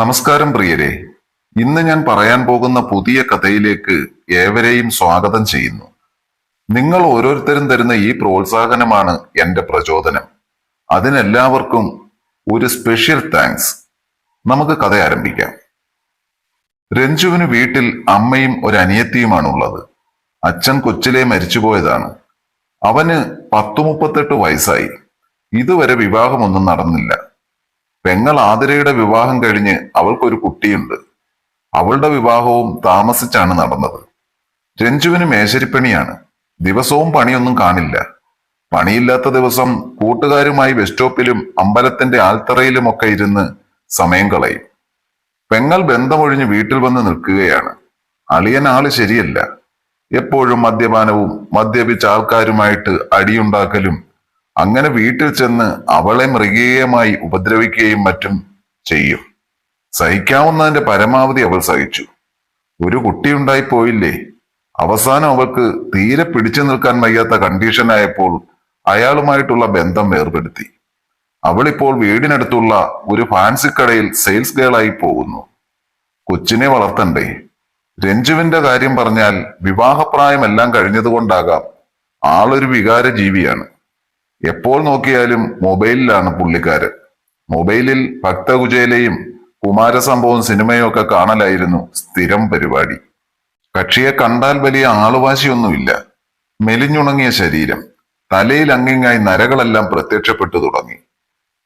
നമസ്കാരം പ്രിയരെ. ഇന്ന് ഞാൻ പറയാൻ പോകുന്ന പുതിയ കഥയിലേക്ക് ഏവരെയും സ്വാഗതം ചെയ്യുന്നു. നിങ്ങൾ ഓരോരുത്തരും തരുന്ന ഈ പ്രോത്സാഹനമാണ് എന്റെ പ്രചോദനം. അതിനെല്ലാവർക്കും ഒരു സ്പെഷ്യൽ താങ്ക്സ് നമുക്ക് കഥ ആരംഭിക്കാം. രഞ്ജുവിന് വീട്ടിൽ അമ്മയും ഒരു അനിയത്തിയുമാണ് ഉള്ളത് അച്ഛൻ കൊച്ചിലെ മരിച്ചുപോയതാണ്. അവന് പത്തു മുപ്പത്തെട്ട് വയസ്സായി. ഇതുവരെ വിവാഹമൊന്നും നടന്നില്ല. പെങ്ങൾ ആതിരയുടെ വിവാഹം കഴിഞ്ഞ് അവൾക്കൊരു കുട്ടിയുണ്ട്. അവളുടെ വിവാഹവും താമസിച്ചാണ് നടന്നത്. രഞ്ജുവിന് മേശരിപ്പണിയാണ്. ദിവസവും പണിയൊന്നും കാണില്ല. പണിയില്ലാത്ത ദിവസം കൂട്ടുകാരുമായി ബസ് സ്റ്റോപ്പിലും അമ്പലത്തിന്റെ ആൽത്തറയിലുമൊക്കെ ഇരുന്ന് സമയം കളയും. പെങ്ങൾ ബന്ധമൊഴിഞ്ഞ് വീട്ടിൽ വന്ന് നിൽക്കുകയാണ്. അളിയൻ ആൾ ശരിയല്ല. എപ്പോഴും മദ്യപാനവും മദ്യപിച്ച ആൾക്കാരുമായിട്ട് അടിയുണ്ടാക്കലും അങ്ങനെ വീട്ടിൽ ചെന്ന് അവളെ മൃഗീയമായി ഉപദ്രവിക്കുകയും മറ്റും ചെയ്യും. സഹിക്കാവുന്നതിന്റെ പരമാവധി അവൾ സഹിച്ചു. ഒരു കുട്ടിയുണ്ടായി പോയില്ലേ? അവസാനം അവൾക്ക് തീരെ പിടിച്ചു നിൽക്കാൻ വയ്യാത്ത കണ്ടീഷനായപ്പോൾ അയാളുമായിട്ടുള്ള ബന്ധം വേർപെടുത്തി. അവളിപ്പോൾ വീടിനടുത്തുള്ള ഒരു ഫാൻസി കടയിൽ സെയിൽസ് ഗേളായി പോകുന്നു. കൊച്ചിനെ വളർത്തണ്ടേ? രഞ്ജുവിന്റെ കാര്യം പറഞ്ഞാൽ വിവാഹപ്രായമെല്ലാം കഴിഞ്ഞതുകൊണ്ടാകാം. ആളൊരു വികാര ജീവിയാണ് എപ്പോൾ നോക്കിയാലും മൊബൈലിലാണ് പുള്ളിക്കാരൻ മൊബൈലിൽ ഭക്തകുചേലയും കുമാരസംഭവം സിനിമയും ഒക്കെ കാണലായിരുന്നു സ്ഥിരം പരിപാടി. കക്ഷിയെ കണ്ടാൽ വലിയ ആളുവാശിയൊന്നുമില്ല. മെലിഞ്ഞുണങ്ങിയ ശരീരം. തലയിൽ അങ്ങിങ്ങായി നരകളെല്ലാം പ്രത്യക്ഷപ്പെട്ടു തുടങ്ങി.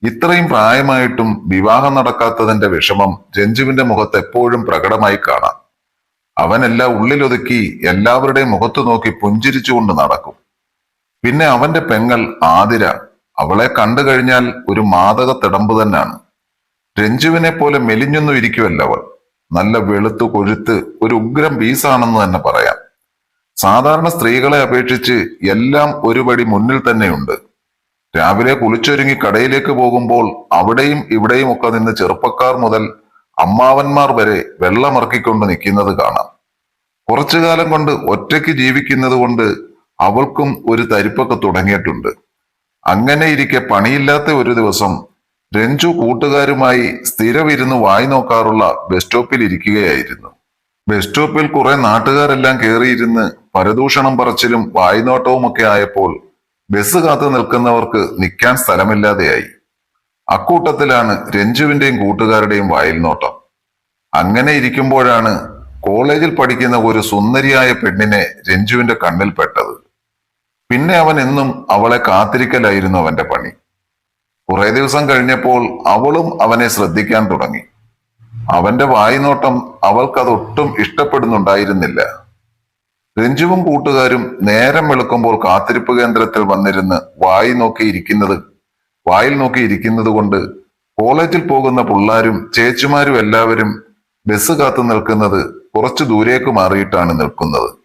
ഇത്രയും പ്രായമായിട്ടും വിവാഹം നടക്കാത്തതിന്റെ വിഷമം രഞ്ജുവിന്റെ മുഖത്ത് എപ്പോഴും പ്രകടമായി കാണാം. അവനെല്ലാം ഉള്ളിലൊതുക്കി എല്ലാവരുടെയും മുഖത്തു നോക്കി പുഞ്ചിരിച്ചുകൊണ്ട് നടക്കും. പിന്നെ അവന്റെ പെങ്ങൾ ആതിര അവളെ കണ്ടു കഴിഞ്ഞാൽ ഒരു മാതക തിടമ്പ് തന്നെയാണ്. രഞ്ജുവിനെ പോലെ മെലിഞ്ഞൊന്നും ഇരിക്കുമല്ല അവൾ. നല്ല വെളുത്തു കൊഴുത്ത് ഒരു ഉഗ്രം ബീസാണെന്ന് തന്നെ പറയാം. സാധാരണ സ്ത്രീകളെ അപേക്ഷിച്ച് എല്ലാം ഒരുപടി മുന്നിൽ തന്നെയുണ്ട്. രാവിലെ കുളിച്ചൊരുങ്ങി കടയിലേക്ക് പോകുമ്പോൾ അവിടെയും ഇവിടെയും ഒക്കെ നിന്ന് ചെറുപ്പക്കാർ മുതൽ അമ്മാവന്മാർ വരെ വെള്ളമിറക്കിക്കൊണ്ട് നിൽക്കുന്നത് കാണാം. കുറച്ചു കാലം കൊണ്ട് ഒറ്റയ്ക്ക് ജീവിക്കുന്നത് കൊണ്ട് അവൾക്കും ഒരു തരിപ്പൊക്കെ തുടങ്ങിയിട്ടുണ്ട്. അങ്ങനെ ഇരിക്കെ പണിയില്ലാത്ത ഒരു ദിവസം രഞ്ജു കൂട്ടുകാരുമായി സ്ഥിരവിരുന്ന് വായി നോക്കാറുള്ള ബസ് സ്റ്റോപ്പിൽ ഇരിക്കുകയായിരുന്നു. ബസ് സ്റ്റോപ്പിൽ കുറെ നാട്ടുകാരെല്ലാം കയറിയിരുന്ന് പരദൂഷണം പറച്ചിലും വായി ഒക്കെ ആയപ്പോൾ ബസ് കാത്തു നിൽക്കുന്നവർക്ക് നിൽക്കാൻ സ്ഥലമില്ലാതെയായി. അക്കൂട്ടത്തിലാണ് രഞ്ജുവിന്റെയും കൂട്ടുകാരുടെയും വായിൽ നോട്ടം. അങ്ങനെ ഇരിക്കുമ്പോഴാണ് കോളേജിൽ പഠിക്കുന്ന ഒരു സുന്ദരിയായ പെണ്ണിനെ രഞ്ജുവിന്റെ കണ്ണിൽ പെട്ടത്. പിന്നെ അവൻ എന്നും അവളെ കാത്തിരിക്കലായിരുന്നു അവന്റെ പണി. കുറെ ദിവസം കഴിഞ്ഞപ്പോൾ അവളും അവനെ ശ്രദ്ധിക്കാൻ തുടങ്ങി. അവന്റെ വായ്നോട്ടം അവൾക്കതൊട്ടും ഇഷ്ടപ്പെടുന്നുണ്ടായിരുന്നില്ല. രഞ്ജുവും കൂട്ടുകാരും നേരം വെളുക്കുമ്പോൾ കാത്തിരിപ്പ് കേന്ദ്രത്തിൽ വന്നിരുന്ന് വായി നോക്കിയിരിക്കുന്നത് വായിൽ നോക്കിയിരിക്കുന്നത് കൊണ്ട് കോളേജിൽ പോകുന്ന പിള്ളാരും ചേച്ചിമാരും എല്ലാവരും ബസ് കാത്തു നിൽക്കുന്നത് കുറച്ചു ദൂരേക്ക് മാറിയിട്ടാണ് നിൽക്കുന്നത്.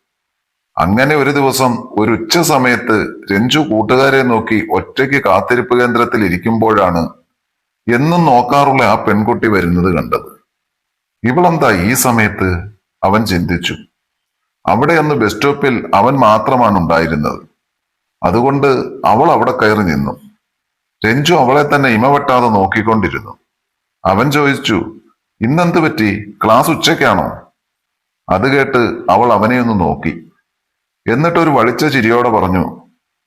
അങ്ങനെ ഒരു ദിവസം ഒരു ഉച്ച സമയത്ത് രഞ്ജു കൂട്ടുകാരെ നോക്കി ഒറ്റയ്ക്ക് കാത്തിരിപ്പ് കേന്ദ്രത്തിൽ ഇരിക്കുമ്പോഴാണ് എന്നും നോക്കാറുള്ള ആ പെൺകുട്ടി വരുന്നത് കണ്ടത്. ഇവളെന്താ ഈ സമയത്ത്? അവൻ ചിന്തിച്ചു. അവിടെ അന്ന് ബസ് സ്റ്റോപ്പിൽ അവൻ മാത്രമാണ് ഉണ്ടായിരുന്നത്. അതുകൊണ്ട് അവൾ അവിടെ കയറി നിന്നു. രഞ്ജു അവളെ തന്നെ ഇമവെട്ടാതെ നോക്കിക്കൊണ്ടിരുന്നു. അവൻ ചോദിച്ചു ഇന്നെന്ത് പറ്റി? ക്ലാസ് ഉച്ചയ്ക്കാണോ? അത് കേട്ട് അവൾ അവനെ ഒന്ന് നോക്കി. എന്നിട്ട് ഒരു വളിച്ച ചിരിയോടെ പറഞ്ഞു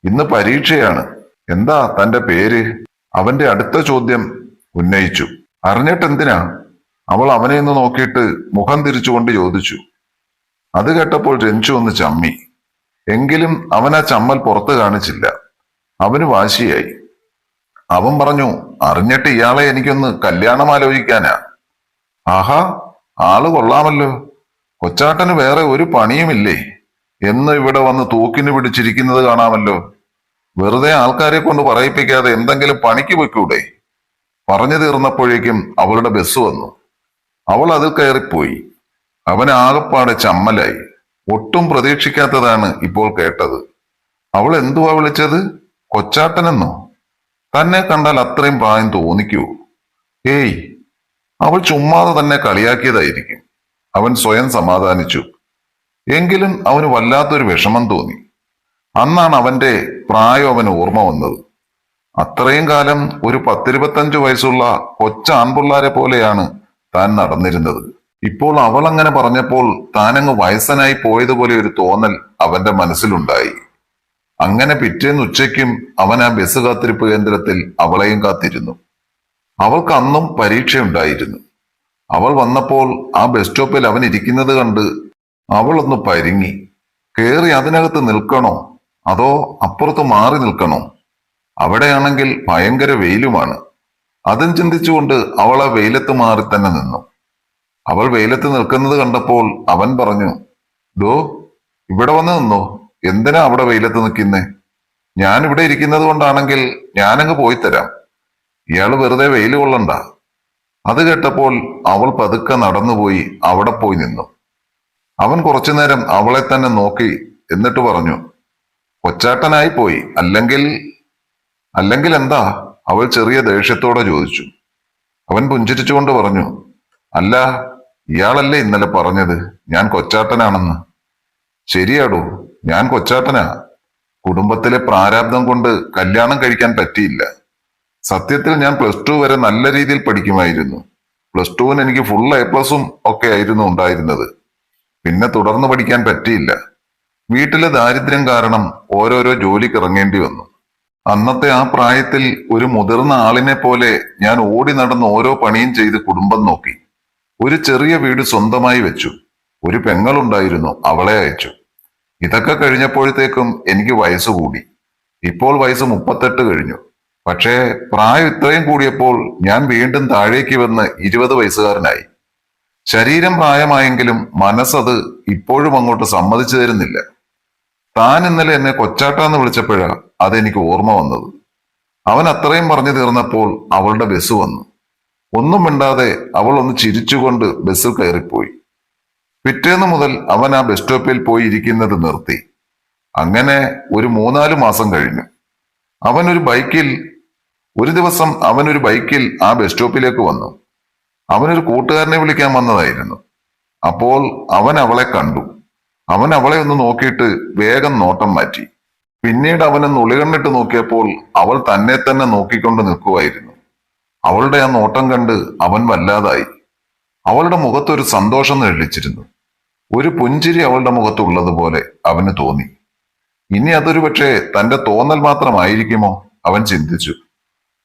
ഇന്ന് പരീക്ഷയാണ്. എന്താ തന്റെ പേര്? അവന്റെ അടുത്ത ചോദ്യം ഉന്നയിച്ചു. അറിഞ്ഞിട്ടെന്തിനാ? അവൾ അവനെ ഒന്ന് നോക്കിയിട്ട് മുഖം തിരിച്ചുകൊണ്ട് ചോദിച്ചു. അത് കേട്ടപ്പോൾ രഞ്ജു ഒന്ന് ചമ്മി. എങ്കിലും അവൻ ആ ചമ്മൽ പുറത്ത് കാണിച്ചില്ല. അവന് വാശിയായി. അവൻ പറഞ്ഞു അറിഞ്ഞിട്ട് ഇയാളെ എനിക്കൊന്ന് കല്യാണം ആലോചിക്കാനാ. ആഹാ ആൾ കൊള്ളാമല്ലോ. കൊച്ചാട്ടന് വേറെ ഒരു പണിയുമില്ലേ? എന്ന് ഇവിടെ വന്ന് തൂക്കിന് പിടിച്ചിരിക്കുന്നത് കാണാമല്ലോ. വെറുതെ ആൾക്കാരെ കൊണ്ട് പറയിപ്പിക്കാതെ എന്തെങ്കിലും പണിക്ക് വെക്കൂടെ പറഞ്ഞു തീർന്നപ്പോഴേക്കും അവളുടെ ബസ് വന്നു. അവൾ അതിൽ കയറിപ്പോയി. അവൻ ആകപ്പാടെ ചമ്മലായി. ഒട്ടും പ്രതീക്ഷിക്കാത്തതാണ് ഇപ്പോൾ കേട്ടത്. അവൾ എന്തുവാ വിളിച്ചത്? കൊച്ചാട്ടനെന്നോ? തന്നെ കണ്ടാൽ അത്രയും പ്രായം തോന്നിക്കൂ. ഏയ് അവൾ ചുമ്മാതെ തന്നെ കളിയാക്കിയതായിരിക്കും. അവൻ സ്വയം സമാധാനിച്ചു. എങ്കിലും അവന് വല്ലാത്തൊരു വിഷമം തോന്നി. അന്നാണ് അവന്റെ പ്രായം അവന് ഓർമ്മ വന്നത്. അത്രയും കാലം ഒരു പത്തിരുപത്തഞ്ചു വയസ്സുള്ള കൊച്ച ആൺപിള്ളാരെ പോലെയാണ് താൻ നടന്നിരുന്നത്. ഇപ്പോൾ അവൾ അങ്ങനെ പറഞ്ഞപ്പോൾ താനങ്ങ് വയസ്സനായി പോയതുപോലെ ഒരു തോന്നൽ അവന്റെ മനസ്സിലുണ്ടായി. അങ്ങനെ പിറ്റേന്ന് ഉച്ചയ്ക്കും അവൻ ആ ബസ് കാത്തിരിപ്പ് കേന്ദ്രത്തിൽ അവളെയും കാത്തിരുന്നു. അവൾക്ക് അന്നും പരീക്ഷയുണ്ടായിരുന്നു. അവൾ വന്നപ്പോൾ ആ ബസ് സ്റ്റോപ്പിൽ അവൻ ഇരിക്കുന്നത് കണ്ട് അവളൊന്ന് പരിങ്ങി. കയറി അതിനകത്ത് നിൽക്കണോ? അതോ അപ്പുറത്ത് മാറി നിൽക്കണോ? അവിടെയാണെങ്കിൽ ഭയങ്കര വെയിലുമാണ്. അതും ചിന്തിച്ചുകൊണ്ട് അവൾ ആ വെയിലത്ത് മാറി തന്നെ നിന്നു. അവൾ വെയിലത്ത് നിൽക്കുന്നത് കണ്ടപ്പോൾ അവൻ പറഞ്ഞു ദോ ഇവിടെ വന്ന് നിന്നോ. എന്തിനാ അവിടെ വെയിലത്ത് നിൽക്കുന്നേ? ഞാൻ ഇവിടെ ഇരിക്കുന്നത് കൊണ്ടാണെങ്കിൽ ഞാനങ്ങ് പോയി തരാം. ഇയാൾ വെറുതെ വെയിൽ കൊള്ളണ്ട. അത് കേട്ടപ്പോൾ അവൾ പതുക്കെ നടന്നുപോയി അവിടെ പോയി നിന്നു. അവൻ കുറച്ചു നേരം അവളെ തന്നെ നോക്കി എന്നിട്ട് പറഞ്ഞു കൊച്ചാട്ടനായി പോയി. അല്ലെങ്കിൽ അല്ലെങ്കിൽ എന്താ? അവൾ ചെറിയ ദേഷ്യത്തോടെ ചോദിച്ചു. അവൻ പുഞ്ചിരിച്ചുകൊണ്ട് പറഞ്ഞു അല്ല ഇയാളല്ലേ ഇന്നലെ പറഞ്ഞത്? ഞാൻ കൊച്ചാട്ടനാണെന്ന്. ശരിയാടോ ഞാൻ കൊച്ചാട്ടനാ. കുടുംബത്തിലെ പ്രാരാബ്ദം കൊണ്ട് കല്യാണം കഴിക്കാൻ പറ്റിയില്ല. സത്യത്തിൽ ഞാൻ പ്ലസ് ടു വരെ നല്ല രീതിയിൽ പഠിക്കുമായിരുന്നു. പ്ലസ് ടുവിന് എനിക്ക് ഫുൾ എ പ്ലസും ഒക്കെ ആയിരുന്നു ഉണ്ടായിരുന്നത്. പിന്നെ തുടർന്ന് പഠിക്കാൻ പറ്റിയില്ല. വീട്ടിലെ ദാരിദ്ര്യം കാരണം ഓരോരോ ജോലിക്ക് ഇറങ്ങേണ്ടി വന്നു. അന്നത്തെ ആ പ്രായത്തിൽ ഒരു മുതിർന്ന ആളിനെ പോലെ ഞാൻ ഓടി നടന്ന് ഓരോ പണിയും ചെയ്ത് കുടുംബം നോക്കി. ഒരു ചെറിയ വീട് സ്വന്തമായി വെച്ചു. ഒരു പെങ്ങളുണ്ടായിരുന്നു അവളെ അയച്ചു. ഇതൊക്കെ കഴിഞ്ഞപ്പോഴത്തേക്കും എനിക്ക് വയസ്സ് കൂടി. ഇപ്പോൾ വയസ്സ് മുപ്പത്തെട്ട് കഴിഞ്ഞു. പക്ഷേ പ്രായം ഇത്രയും കൂടിയപ്പോൾ ഞാൻ വീണ്ടും താഴേക്ക് വന്ന് ഇരുപത് വയസ്സുകാരനായി. ശരീരം പ്രായമായെങ്കിലും മനസ്സത് ഇപ്പോഴും അങ്ങോട്ട് സമ്മതിച്ചു തരുന്നില്ല. താൻ ഇന്നലെ എന്നെ കൊച്ചാട്ടാന്ന് വിളിച്ചപ്പോഴാ അതെനിക്ക് ഓർമ്മ വന്നത്. അവൻ അത്രയും പറഞ്ഞു തീർന്നപ്പോൾ അവളുടെ ബസ് വന്നു. ഒന്നും മിണ്ടാതെ അവൾ ഒന്ന് ചിരിച്ചുകൊണ്ട് ബസ്സിൽ കയറിപ്പോയി. പിറ്റേന്ന് മുതൽ അവൻ ആ ബസ് സ്റ്റോപ്പിൽ പോയി ഇരിക്കുന്നത് നിർത്തി. അങ്ങനെ ഒരു മൂന്നാൽ മാസം കഴിഞ്ഞു. അവൻ ഒരു ബൈക്കിൽ ഒരു ദിവസം അവൻ ഒരു ബൈക്കിൽ ആ ബസ് സ്റ്റോപ്പിലേക്ക് വന്നു. അവനൊരു കൂട്ടുകാരനെ വിളിക്കാൻ വന്നതായിരുന്നു. അപ്പോൾ അവൻ അവളെ കണ്ടു. അവൻ അവളെ ഒന്ന് നോക്കിയിട്ട് വേഗം നോട്ടം മാറ്റി. പിന്നീട് അവനെ നുളികണ്ണിട്ട് നോക്കിയപ്പോൾ അവൾ തന്നെ തന്നെ നോക്കിക്കൊണ്ട് നിൽക്കുമായിരുന്നു അവളുടെ ആ നോട്ടം കണ്ട് അവൻ വല്ലാതായി. അവളുടെ മുഖത്തൊരു സന്തോഷം നെള്ളിച്ചിരുന്നു ഒരു പുഞ്ചിരി അവളുടെ മുഖത്തുള്ളതുപോലെ അവന് തോന്നി. ഇനി അതൊരു പക്ഷേ തന്റെ തോന്നൽ മാത്രമായിരിക്കുമോ? അവൻ ചിന്തിച്ചു.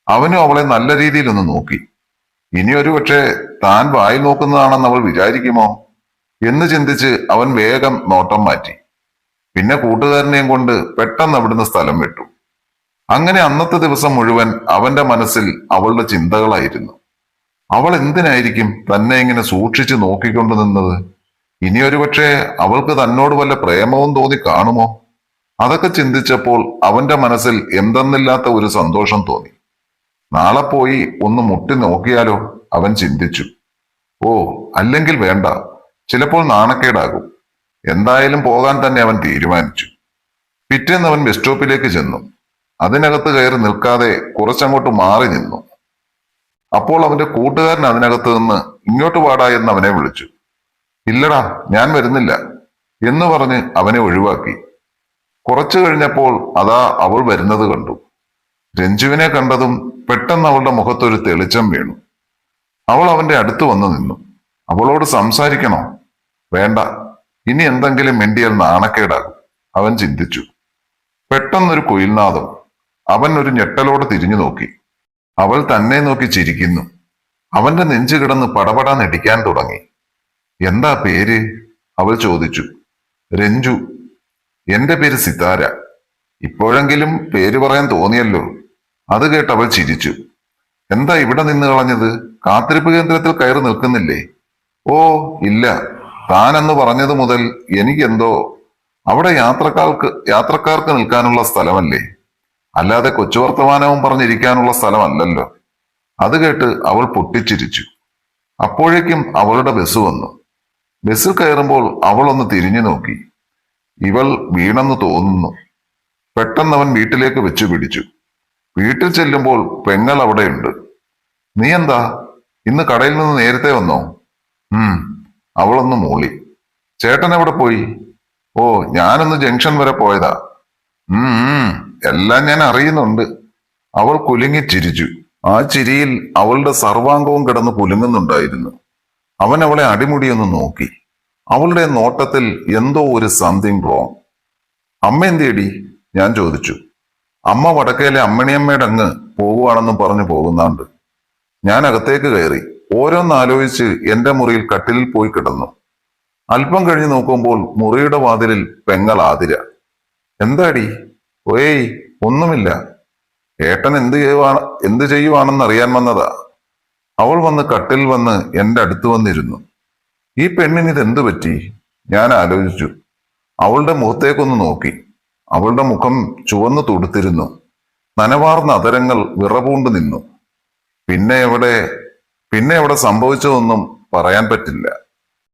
അവനും അവളെ നല്ല രീതിയിൽ ഒന്ന് നോക്കി. ഇനി ഒരു പക്ഷേ താൻ വായി നോക്കുന്നതാണെന്ന് അവൾ വിചാരിക്കുമോ? എന്ന് ചിന്തിച്ച് അവൻ വേഗം നോട്ടം മാറ്റി. പിന്നെ കൂട്ടുകാരനെയും കൊണ്ട് പെട്ടെന്ന് അവിടുന്ന് സ്ഥലം വിട്ടു. അങ്ങനെ അന്നത്തെ ദിവസം മുഴുവൻ അവന്റെ മനസ്സിൽ അവളുടെ ചിന്തകളായിരുന്നു. അവൾ എന്തിനായിരിക്കും തന്നെ ഇങ്ങനെ സൂക്ഷിച്ചു നോക്കിക്കൊണ്ടു നിന്നത്? ഇനി ഒരുപക്ഷെ അവൾക്ക് തന്നോട് വല്ല പ്രേമവും തോന്നി കാണുമോ? അതൊക്കെ ചിന്തിച്ചപ്പോൾ അവന്റെ മനസ്സിൽ എന്തെന്നില്ലാത്ത ഒരു സന്തോഷം തോന്നി. നാളെ പോയി ഒന്ന് മുട്ടി നോക്കിയാലോ? അവൻ ചിന്തിച്ചു. ഓ അല്ലെങ്കിൽ വേണ്ട. ചിലപ്പോൾ നാണക്കേടാകും. എന്തായാലും പോകാൻ തന്നെ അവൻ തീരുമാനിച്ചു. പിറ്റേന്ന് അവൻ ബസ് സ്റ്റോപ്പിലേക്ക് ചെന്നു. അതിനകത്ത് കയറി നിൽക്കാതെ കുറച്ചങ്ങോട്ട് മാറി നിന്നു. അപ്പോൾ അവന്റെ കൂട്ടുകാരൻ അതിനകത്ത് നിന്ന് ഇങ്ങോട്ട് പാടാ എന്ന് അവനെ വിളിച്ചു. ഇല്ലടാ ഞാൻ വരുന്നില്ല എന്ന് പറഞ്ഞ് അവനെ ഒഴിവാക്കി. കുറച്ചു കഴിഞ്ഞപ്പോൾ അതാ അവൾ വരുന്നത് കണ്ടു. രഞ്ജുവിനെ കണ്ടതും പെട്ടെന്ന് അവളുടെ മുഖത്തൊരു തെളിച്ചം വീണു. അവൾ അവന്റെ അടുത്ത് വന്നു നിന്നു. അവളോട് സംസാരിക്കണോ? വേണ്ട. ഇനി എന്തെങ്കിലും മിണ്ടിയാൽ നാണക്കേടാകും. അവൻ ചിന്തിച്ചു. പെട്ടെന്നൊരു കുയിൽനാദം അവൻ ഒരു ഞെട്ടലോടെ തിരിഞ്ഞു നോക്കി. അവൾ തന്നെ നോക്കി ചിരിക്കുന്നു. അവന്റെ നെഞ്ചു കിടന്ന് പടപടാ നെടിക്കാൻ തുടങ്ങി. എന്താ പേര്? അവൾ ചോദിച്ചു. രഞ്ജു. എന്റെ പേര് സിതാര. ഇപ്പോഴെങ്കിലും പേര് പറയാൻ തോന്നിയല്ലോ. അത് കേട്ട് അവൾ ചിരിച്ചു. എന്താ ഇവിടെ നിന്ന് കളഞ്ഞത്? കാത്തിരിപ്പ് കേന്ദ്രത്തിൽ കയറി നിൽക്കുന്നില്ലേ? ഓ ഇല്ല. താനെന്ന് പറഞ്ഞത് മുതൽ എനിക്കെന്തോ അവിടെ യാത്രക്കാർക്ക് യാത്രക്കാർക്ക് നിൽക്കാനുള്ള സ്ഥലമല്ലേ? അല്ലാതെ കൊച്ചു വർത്തമാനവും പറഞ്ഞിരിക്കാനുള്ള സ്ഥലമല്ലല്ലോ. അത് കേട്ട് അവൾ പൊട്ടിച്ചിരിച്ചു. അപ്പോഴേക്കും അവളുടെ ബസ് വന്നു. ബസ്സിൽ കയറുമ്പോൾ അവളൊന്ന് തിരിഞ്ഞു നോക്കി. ഇവൾ വീണെന്ന് തോന്നുന്നു. പെട്ടെന്ന് അവൻ വീട്ടിലേക്ക് വെച്ചു പിടിച്ചു വീട്ടിൽ ചെല്ലുമ്പോൾ പെങ്ങൾ അവിടെയുണ്ട്. നീ എന്താ? ഇന്ന് കടയിൽ നിന്ന് നേരത്തെ വന്നോ? ഉം അവളൊന്ന് മൂളി. ചേട്ടൻ എവിടെ പോയി? ഓ ഞാനൊന്ന് ജംഗ്ഷൻ വരെ പോയതാ. ഉം എല്ലാം ഞാൻ അറിയുന്നുണ്ട്. അവൾ കുലുങ്ങി ചിരിച്ചു. ആ ചിരിയിൽ അവളുടെ സർവാംഗവും കിടന്ന് കുലുങ്ങുന്നുണ്ടായിരുന്നു. അവൻ അവളെ അടിമുടിയൊന്ന് നോക്കി. അവളുടെ നോട്ടത്തിൽ എന്തോ ഒരു സംതിങ് റോങ്. അമ്മ എന്തേടി ഞാൻ ചോദിച്ചു. അമ്മ വടക്കയിലെ അമ്മണിയമ്മയുടെ അങ്ങ് പോവുകയാണെന്ന് പറഞ്ഞു പോകുന്നാണ്ട്. ഞാൻ അകത്തേക്ക് കയറി. ഓരോന്നാലോചിച്ച് എന്റെ മുറിയിൽ കട്ടിലിൽ പോയി കിടന്നു. അല്പം കഴിഞ്ഞ് നോക്കുമ്പോൾ മുറിയുടെ വാതിലിൽ പെങ്ങൾ ആതിര. എന്താടി? ഓയ് ഒന്നുമില്ല. ഏട്ടൻ എന്ത് ചെയ്യുവാണ് എന്ത് ചെയ്യുവാണെന്ന് അറിയാൻ വന്നതാ. അവൾ വന്ന് കട്ടിൽ വന്ന് എന്റെ അടുത്ത് വന്നിരുന്നു. ഈ പെണ്ണിന് ഇതെന്തു പറ്റി? ഞാൻ ആലോചിച്ചു. അവളുടെ മുഖത്തേക്കൊന്ന് നോക്കി. അവളുടെ മുഖം ചുവന്നു തുടുത്തിരുന്നു. നനവാർന്ന അതരങ്ങൾ വിറപൂണ്ടു നിന്നു. പിന്നെ എവിടെ പിന്നെ എവിടെ സംഭവിച്ചതൊന്നും പറയാൻ പറ്റില്ല.